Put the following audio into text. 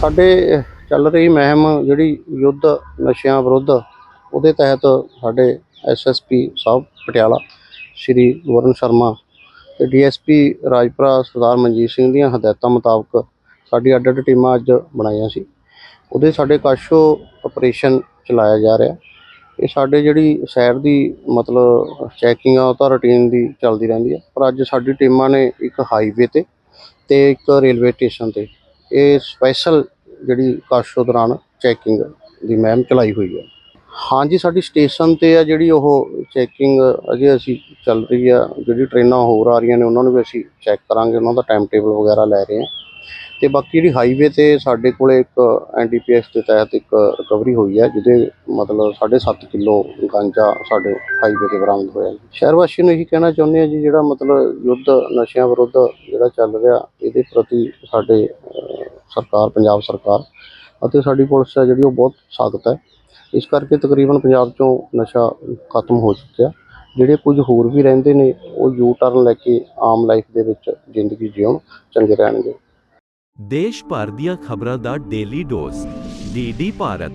ਸਾਡੇ ਚੱਲ ਰਹੀ ਮਹਿਮ ਜਿਹੜੀ ਯੁੱਧ ਨਸ਼ਿਆਂ ਵਿਰੁੱਧ, ਉਹਦੇ ਤਹਿਤ ਸਾਡੇ ਐਸਐਸਪੀ ਸਾਹਿਬ ਪਟਿਆਲਾ, ਸ਼੍ਰੀ ਵਰਨ ਸ਼ਰਮਾ ਤੇ ਡੀਐਸਪੀ ਰਾਜਪੁਰਾ ਸਰਦਾਰ ਮਨਜੀਤ ਸਿੰਘ ਦੀਆਂ ਹਦਾਇਤਾਂ ਮੁਤਾਬਕ ਸਾਡੀ ਅੱਡ ਅੱਡ ਟੀਮਾਂ ਅੱਜ ਬਣਾਈਆਂ ਸੀ। ਉਹਦੇ ਸਾਡੇ ਕਾਸ਼ੋ ਆਪਰੇਸ਼ਨ ਚਲਾਇਆ ਜਾ ਰਿਹਾ। ਇਹ ਸਾਡੇ ਜਿਹੜੀ ਸ਼ਹਿਰ ਦੀ ਮਤਲਬ ਚੈਕਿੰਗ ਆ, ਉਹ ਤਾਂ ਰੂਟੀਨ ਦੀ ਚੱਲਦੀ ਰਹਿੰਦੀ ਹੈ ਪਰ ਅੱਜ ਸਾਡੀ ਟੀਮਾਂ ਨੇ ਇੱਕ ਹਾਈਵੇ ਤੇ ਤੇ ਇੱਕ ਰੇਲਵੇ ਸਟੇਸ਼ਨ ਤੇ ਇਹ ਸਪੈਸ਼ਲ ਜਿਹੜੀ ਕਾਸ਼ੋ ਦੌਰਾਨ ਚੈਕਿੰਗ ਦੀ ਮਹਿਮ ਚਲਾਈ ਹੋਈ ਹੈ। ਹਾਂਜੀ, ਸਾਡੀ ਸਟੇਸ਼ਨ ਤੇ ਆ ਜਿਹੜੀ ਉਹ ਚੈਕਿੰਗ ਅਜੇ ਅਸੀਂ ਚੱਲ ਰਹੀ ਆ, ਜਿਹੜੀ ਟ੍ਰੇਨਾਂ ਹੋਰ ਆ ਰਹੀਆਂ ਨੇ ਉਹਨਾਂ ਨੂੰ ਵੀ ਅਸੀਂ ਚੈੱਕ ਕਰਾਂਗੇ, ਉਹਨਾਂ ਦਾ ਟਾਈਮ ਟੇਬਲ ਵਗੈਰਾ ਲੈ ਰਹੇ ਹਾਂ। ਤੇ ਬਾਕੀ ਜਿਹੜੀ ਹਾਈਵੇ ਤੇ ਸਾਡੇ ਕੋਲੇ ਇੱਕ ਐਨਡੀਪੀਐਸ ਦੇ ਤਹਿਤ ਇੱਕ ਰਿਕਵਰੀ ਹੋਈ ਹੈ ਜਿਹਦੇ ਮਤਲਬ 7.5 ਕਿਲੋ ਗਾਂਜਾ ਸਾਡੇ ਹਾਈਵੇ ਤੇ ਬਰਾਮਦ ਹੋਇਆ। ਸ਼ਹਿਰ ਵਾਸੀਆਂ ਨੂੰ ਇਹੀ ਕਹਿਣਾ ਚਾਹੁੰਦੇ ਆ ਜੀ, ਜਿਹੜਾ ਮਤਲਬ ਯੁੱਧ, ਨਸ਼ਿਆਂ ਵਿਰੁੱਧ ਜਿਹੜਾ ਚੱਲ ਰਿਹਾ, ਇਹਦੇ ਪ੍ਰਤੀ ਸਾਡੇ ਸਰਕਾਰ, ਪੰਜਾਬ ਸਰਕਾਰ ਅਤੇ ਸਾਡੀ ਪੁਲਿਸ ਹੈ ਜਿਹੜੀ ਉਹ ਬਹੁਤ ਸਖਤ ਹੈ। ਇਸ ਕਰਕੇ ਤਕਰੀਬਨ ਪੰਜਾਬ ਚੋਂ ਨਸ਼ਾ ਖਤਮ ਹੋ ਚੁੱਕਿਆ। ਜਿਹੜੇ ਕੁਝ ਹੋਰ ਵੀ ਰਹਿੰਦੇ ਨੇ, ਉਹ ਯੂ ਟਰਨ ਲੈ ਕੇ ਆਮ ਲਾਈਫ ਦੇ ਵਿੱਚ ਜ਼ਿੰਦਗੀ ਜਿਉਣ ਚੰਗੇ ਰਹਿਣਗੇ। ਦੇਸ਼ ਭਰ ਦੀਆਂ ਖਬਰਾਂ ਦਾ ਡੇਲੀ ਡੋਜ਼ ਡੀਡੀ ਭਾਰਤ